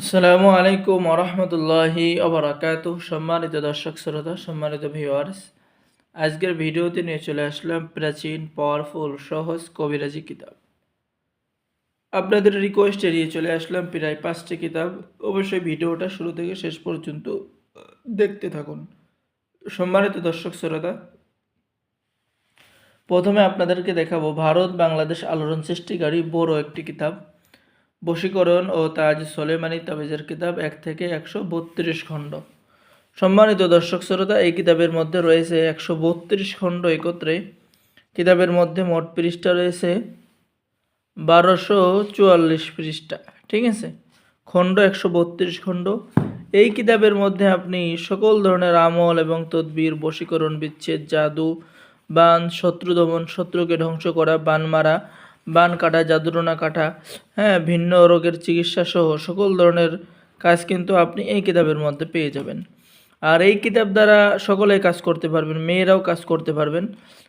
আসসালামু আলাইকুম রহমতুল্লাহি অবরাকাত সম্মানিত দর্শক, শ্রোতা, সম্মানিত ভিউয়ার্স আজকের ভিডিওতে নিয়ে চলে আসলাম প্রাচীন পাওয়ারফুল সহজ কবিরাজি কিতাব। আপনাদের রিকোয়েস্ট এড়িয়ে চলে আসলাম প্রায় পাঁচটি কিতাব। অবশ্যই ভিডিওটা শুরু থেকে শেষ পর্যন্ত দেখতে থাকুন। সম্মানিত দর্শক, শ্রোতা, প্রথমে আপনাদেরকে দেখাবো ভারত বাংলাদেশ আলোড়ন সৃষ্টিকারী বড় একটি কিতাব। বশীকরণ ও তাজ সোলেমানি তাবিজের কিতাব এক থেকে একশো বত্রিশ খণ্ড। সম্মানিত দর্শক শ্রোতা, এই কিতাবের মধ্যে রয়েছে একশো বত্রিশ খণ্ড একত্রে। কিতাবের মধ্যে মোট পৃষ্ঠা রয়েছে বারোশো চুয়াল্লিশ পৃষ্ঠা। ঠিক আছে? খণ্ড একশো বত্রিশ খণ্ড। এই কিতাবের মধ্যে আপনি সকল ধরনের আমল এবং তদবির, বশীকরণ, বিচ্ছেদ, জাদু, বান শত্রু দমন শত্রুকে ধ্বংস করা বান মারা বান কাটা জাদুরনা কাটা হ্যাঁ ভিন্ন রোগের চিকিৎসা সহ সকল ধরনের কাজ কিন্তু আপনি এই কিতাবের মধ্যে পেয়ে যাবেন। আর এই কিতাব দ্বারা সকলেই কাজ করতে পারবেন, মেয়েরাও কাজ করতে পারবেন।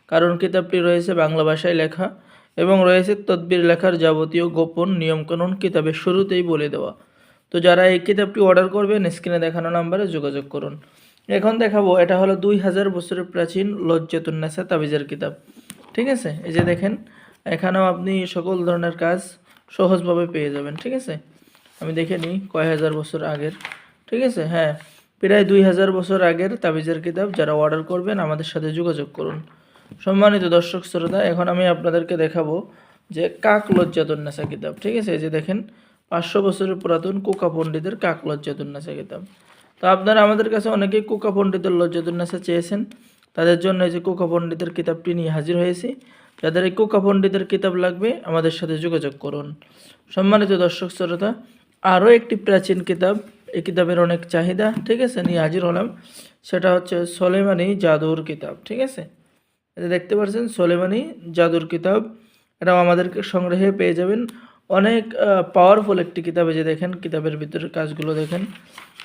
কারণ কিতাবটি রয়েছে বাংলা ভাষায় লেখা এবং রয়েছে তদবির লেখার যাবতীয় গোপন নিয়মকানুন কিতাবের শুরুতেই বলে দেওয়া। তো যারা এই কিতাবটি অর্ডার করবেন, স্ক্রিনে দেখানো নাম্বারে যোগাযোগ করুন। এখন দেখাবো, এটা হলো দুই হাজার বছরের প্রাচীন লজ্জাতুন্নেসা তাবিজের কিতাব। ঠিক আছে? এই যে দেখেন এখানেও আপনি সকল ধরনের কাজ সহজভাবে পেয়ে যাবেন, ঠিক আছে? আমি দেখে নিই কয় হাজার বছর আগের, ঠিক আছে? হ্যাঁ প্রায় দুই হাজার বছর আগের তাবিজের কিতাব যারা অর্ডার করবেন আমাদের সাথে যোগাযোগ করুন। সম্মানিত দর্শক শ্রোতা, এখন আমি আপনাদেরকে দেখাবো যে কাক লজ্জাতুন্নেসা কিতাব, ঠিক আছে? যে দেখেন, পাঁচশো বছরের পুরাতন কোকা পণ্ডিতের কাক লজ্জাতুন্নেসা কিতাব। তো আপনারা আমাদের কাছে অনেকেই কোকা পণ্ডিতের লজ্জাতুন্নেসা চেয়েছেন, তাদের জন্য এই যে কোকা পণ্ডিতের কিতাবটি নিয়ে হাজির হয়েছি। যাদের এই কোকা পণ্ডিতের কিতাব লাগবে, আমাদের সাথে যোগাযোগ করুন। সম্মানিত দর্শক শ্রোতা, আরও একটি প্রাচীন কিতাব, এই কিতাবের অনেক চাহিদা, ঠিক আছে, নিয়ে হাজির হলাম। সেটা হচ্ছে সোলেমানি জাদুর কিতাব, ঠিক আছে? এটা দেখতে পাচ্ছেন, সোলেমানি জাদুর কিতাব। এটাও আমাদেরকে সংগ্রহে পেয়ে যাবেন। অনেক পাওয়ারফুল একটি কিতাব, এই যে দেখেন, কিতাবের ভিতরের কাজগুলো দেখেন,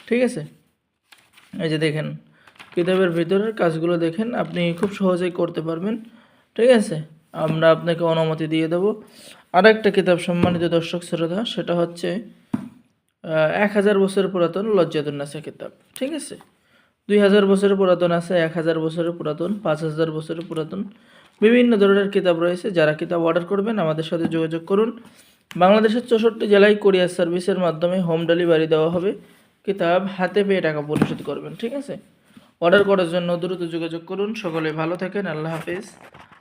ঠিক আছে? এই যে দেখেন, কিতাবের ভিতরের কাজগুলো দেখেন, আপনি খুব সহজেই করতে পারবেন, ঠিক আছে? আমরা আপনাকে অনুমতি দিয়ে দেব। আরেকটা কিতাব সম্মানিত দর্শক শ্রোতা, সেটা হচ্ছে এক হাজার বছরের পুরাতন লজ্জাতুন্নাসা কিতাব, ঠিক আছে? দুই হাজার বছরের পুরাতন আছে, এক হাজার বছরের পুরাতন, পাঁচ হাজার বছরের পুরাতন, বিভিন্ন ধরনের কিতাব রয়েছে। যারা কিতাব অর্ডার করবেন, আমাদের সাথে যোগাযোগ করুন। বাংলাদেশের চৌষট্টি জেলায় কোরিয়ার সার্ভিসের মাধ্যমে হোম ডেলিভারি দেওয়া হবে। কিতাব হাতে পেয়ে টাকা পরিশোধ করবেন, ঠিক আছে? অর্ডার করার জন্য দ্রুত যোগাযোগ করুন। সকলে ভালো থাকেন, আল্লাহ হাফেজ।